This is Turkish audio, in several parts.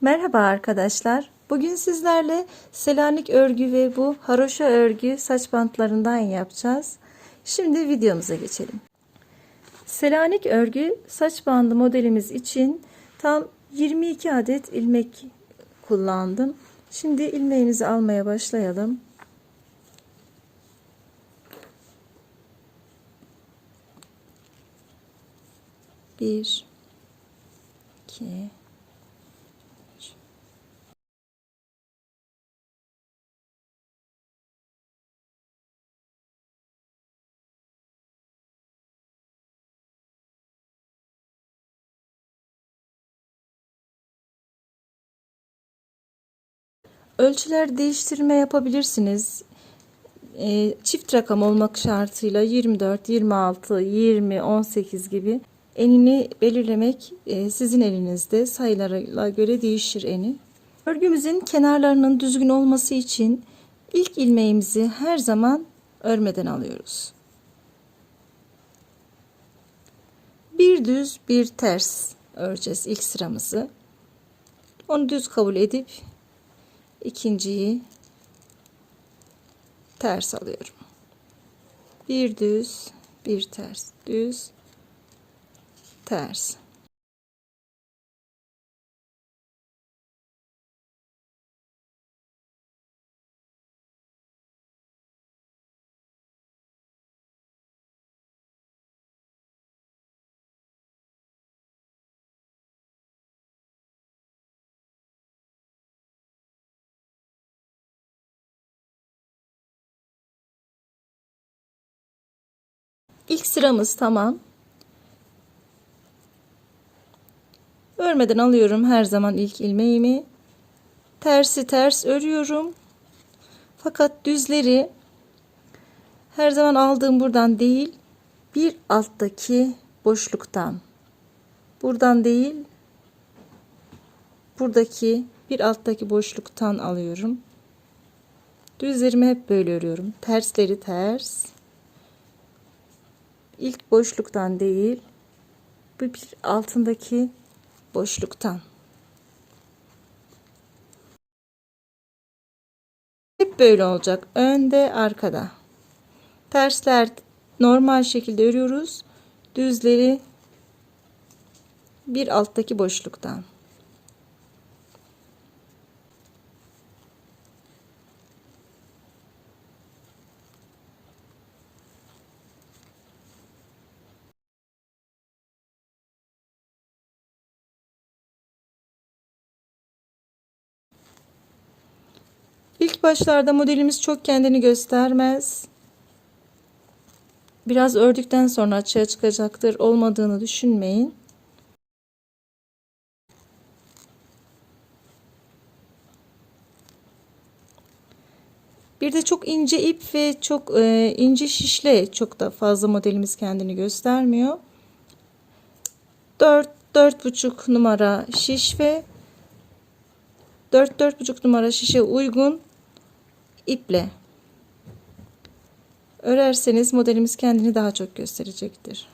Merhaba arkadaşlar. Bugün sizlerle Selanik örgü ve bu haroşa örgü saç bantlarından yapacağız. Şimdi videomuza geçelim. Selanik örgü saç bandı modelimiz için tam 22 adet ilmek kullandım. Şimdi ilmeğimizi almaya başlayalım. Bir, iki, Ölçüler değiştirme yapabilirsiniz. E, çift rakam olmak şartıyla 24, 26, 20, 18 gibi enini belirlemek e, sizin elinizde. Sayılara göre değişir eni. Örgümüzün kenarlarının düzgün olması için ilk ilmeğimizi her zaman örmeden alıyoruz. Bir düz bir ters öreceğiz ilk sıramızı. Onu düz kabul edip ikinciyi ters alıyorum. Bir düz, bir ters, düz, ters. İlk sıramız tamam. Örmeden alıyorum her zaman ilk ilmeğimi. Tersi ters örüyorum. Fakat düzleri her zaman aldığım buradan değil, bir alttaki boşluktan. Buradan değil, buradaki bir alttaki boşluktan alıyorum. Düzlerimi hep böyle örüyorum. Tersleri ters. İlk boşluktan değil, bu bir altındaki boşluktan. Hep böyle olacak. Önde, arkada. Tersler normal şekilde örüyoruz. Düzleri bir alttaki boşluktan. İlk başlarda modelimiz çok kendini göstermez. Biraz ördükten sonra açığa çıkacaktır. Olmadığını düşünmeyin. Bir de çok ince ip ve çok e, ince şişle çok da fazla modelimiz kendini göstermiyor. 4 4,5 numara şiş ve 4 4,5 numara şişe uygun iple örerseniz modelimiz kendini daha çok gösterecektir.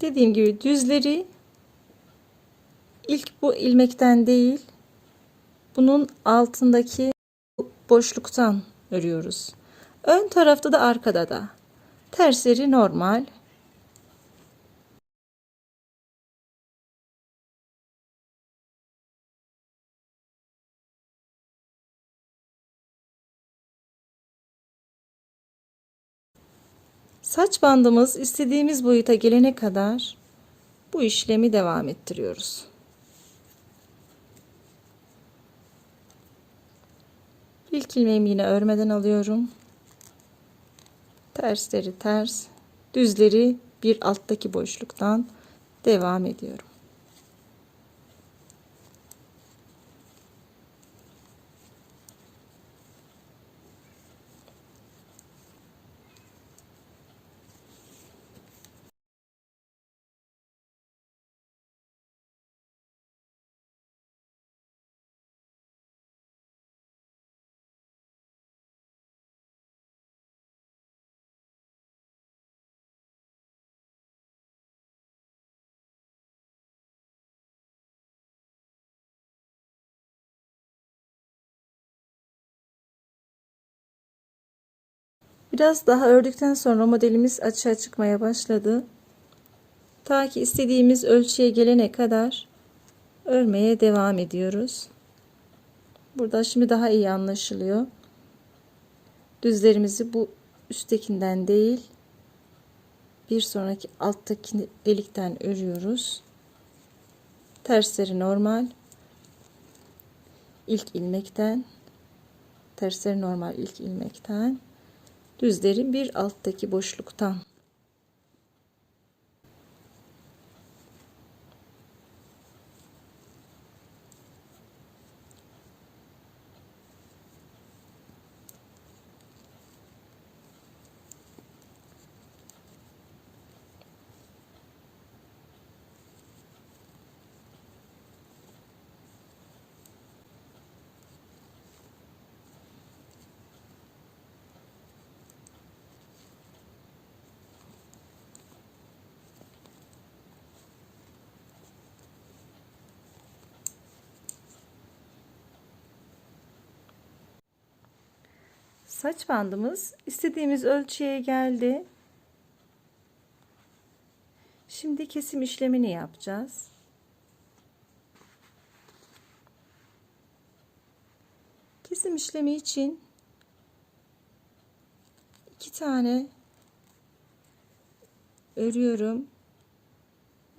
Dediğim gibi düzleri ilk bu ilmekten değil bunun altındaki boşluktan örüyoruz. Ön tarafta da arkada da. Tersleri normal. Saç bandımız istediğimiz boyuta gelene kadar bu işlemi devam ettiriyoruz. İlk ilmeğimi yine örmeden alıyorum. Tersleri ters, düzleri bir alttaki boşluktan devam ediyorum. Biraz daha ördükten sonra modelimiz açığa çıkmaya başladı. Ta ki istediğimiz ölçüye gelene kadar örmeye devam ediyoruz. Burada şimdi daha iyi anlaşılıyor. Düzlerimizi bu üsttekinden değil bir sonraki alttaki delikten örüyoruz. Tersleri normal. ilk ilmekten tersleri normal ilk ilmekten düzleri bir alttaki boşluktan Saç bandımız istediğimiz ölçüye geldi. Şimdi kesim işlemini yapacağız. Kesim işlemi için iki tane örüyorum.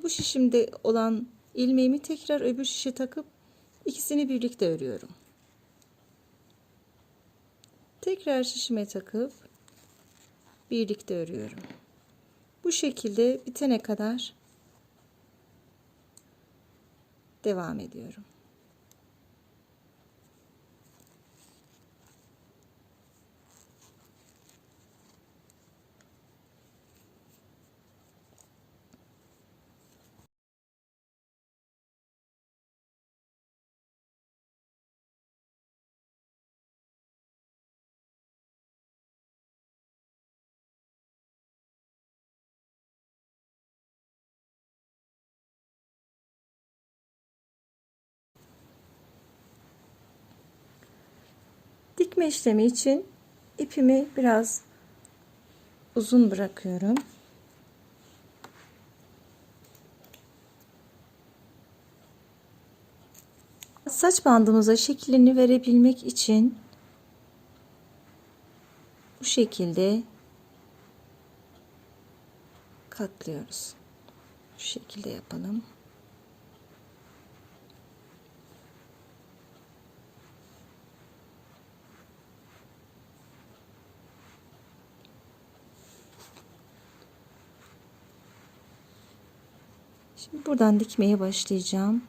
Bu şişimde olan ilmeğimi tekrar öbür şişe takıp ikisini birlikte örüyorum. Tekrar şişime takıp birlikte örüyorum. Bu şekilde bitene kadar devam ediyorum. Dikme işlemi için ipimi biraz uzun bırakıyorum. Saç bandımıza şeklini verebilmek için bu şekilde katlıyoruz. Bu şekilde yapalım. Şimdi buradan dikmeye başlayacağım.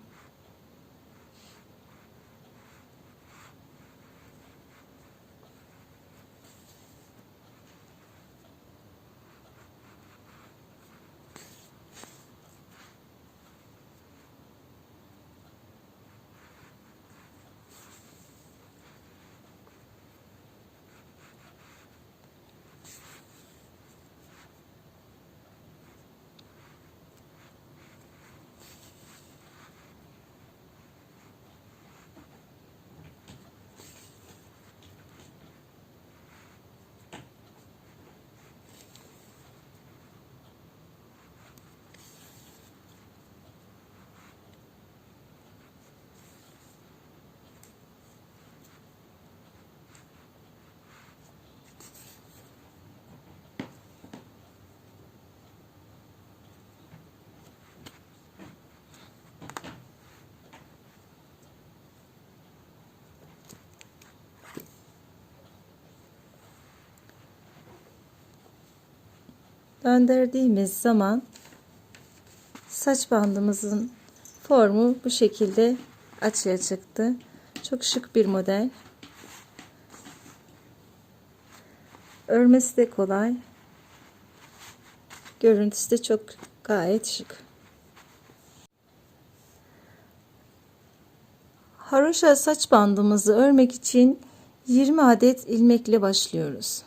Döndürdüğümüz zaman saç bandımızın formu bu şekilde açığa çıktı. Çok şık bir model. Örmesi de kolay. Görüntüsü de çok gayet şık. Haroşa saç bandımızı örmek için 20 adet ilmekle başlıyoruz.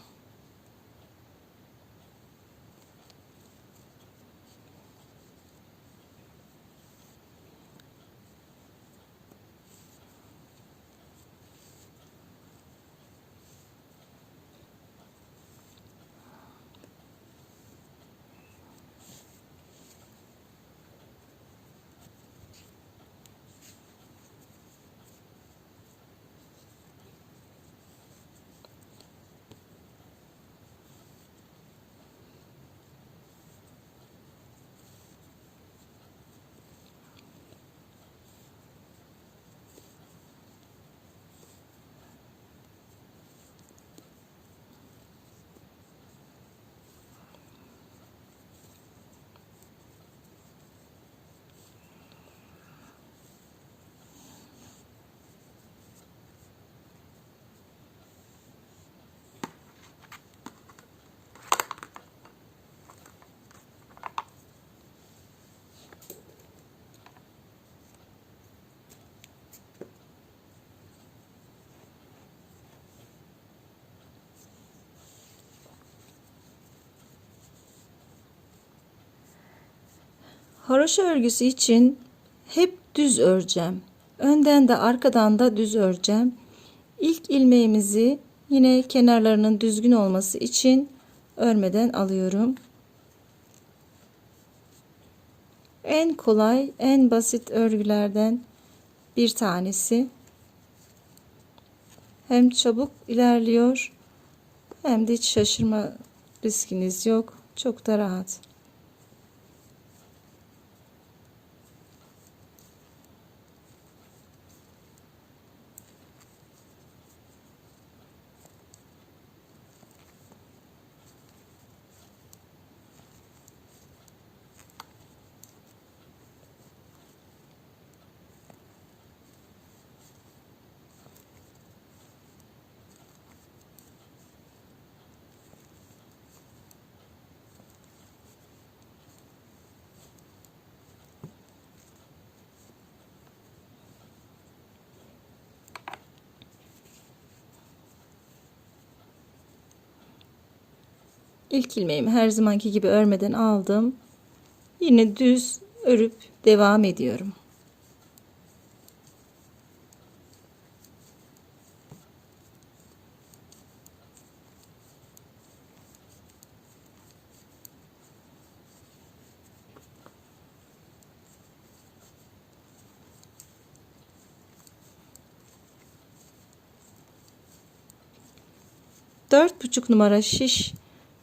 Haroşa örgüsü için hep düz öreceğim. Önden de arkadan da düz öreceğim. İlk ilmeğimizi yine kenarlarının düzgün olması için örmeden alıyorum. En kolay, en basit örgülerden bir tanesi. Hem çabuk ilerliyor hem de hiç şaşırma riskiniz yok. Çok da rahat. İlk ilmeğimi her zamanki gibi örmeden aldım. Yine düz örüp devam ediyorum. Dört buçuk numara şiş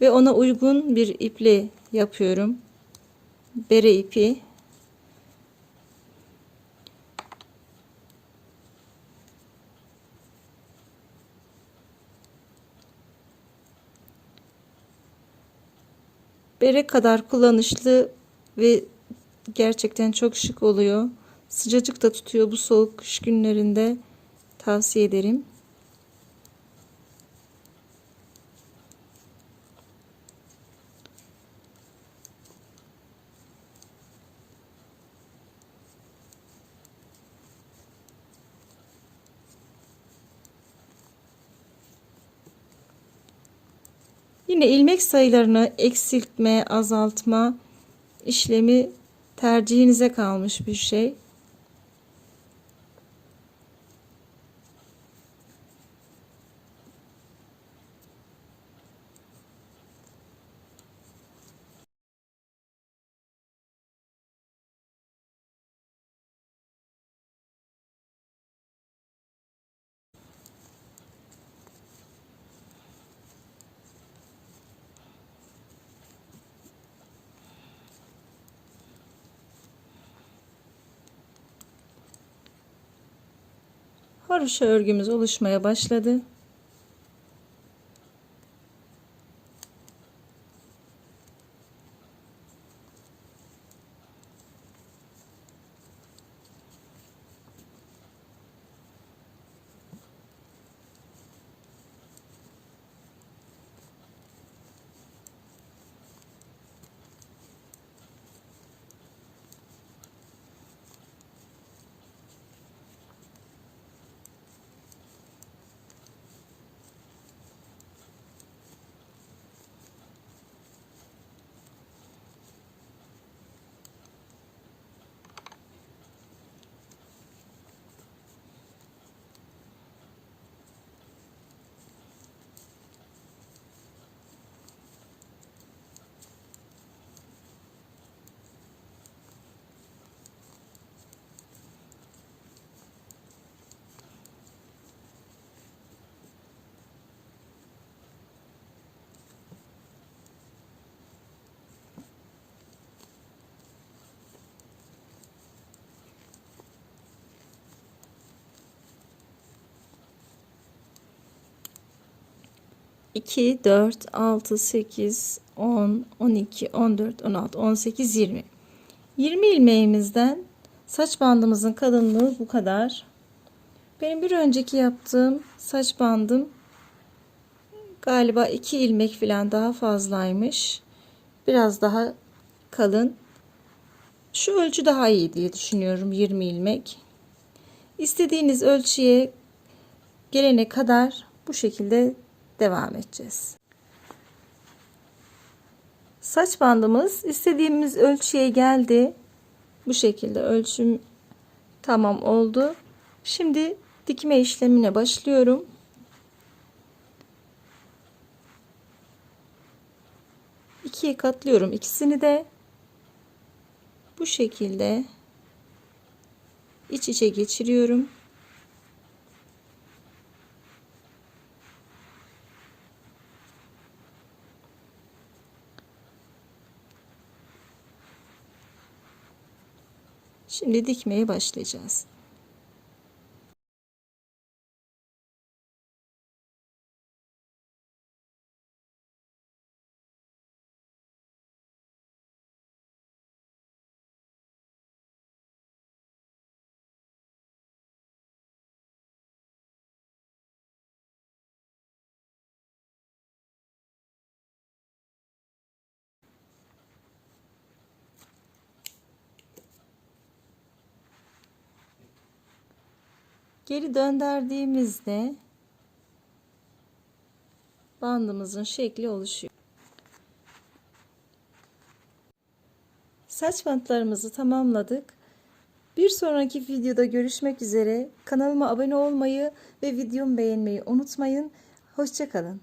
ve ona uygun bir iple yapıyorum. Bere ipi. Bere kadar kullanışlı ve gerçekten çok şık oluyor. Sıcacık da tutuyor bu soğuk kış günlerinde. Tavsiye ederim. Yine ilmek sayılarını eksiltme, azaltma işlemi tercihinize kalmış bir şey. Haroşa örgümüz oluşmaya başladı. İki, dört, altı, sekiz, on, on iki, on dört, on altı, on sekiz, yirmi. Yirmi ilmeğimizden saç bandımızın kalınlığı bu kadar. Benim bir önceki yaptığım saç bandım galiba iki ilmek falan daha fazlaymış. Biraz daha kalın. Şu ölçü daha iyi diye düşünüyorum 20 ilmek. İstediğiniz ölçüye gelene kadar bu şekilde devam edeceğiz. Saç bandımız istediğimiz ölçüye geldi. Bu şekilde ölçüm tamam oldu. Şimdi dikme işlemine başlıyorum. İkiye katlıyorum ikisini de bu şekilde iç içe geçiriyorum. Şimdi dikmeye başlayacağız. Geri döndürdüğümüzde bandımızın şekli oluşuyor. Saç bantlarımızı tamamladık. Bir sonraki videoda görüşmek üzere. Kanalıma abone olmayı ve videomu beğenmeyi unutmayın. Hoşçakalın.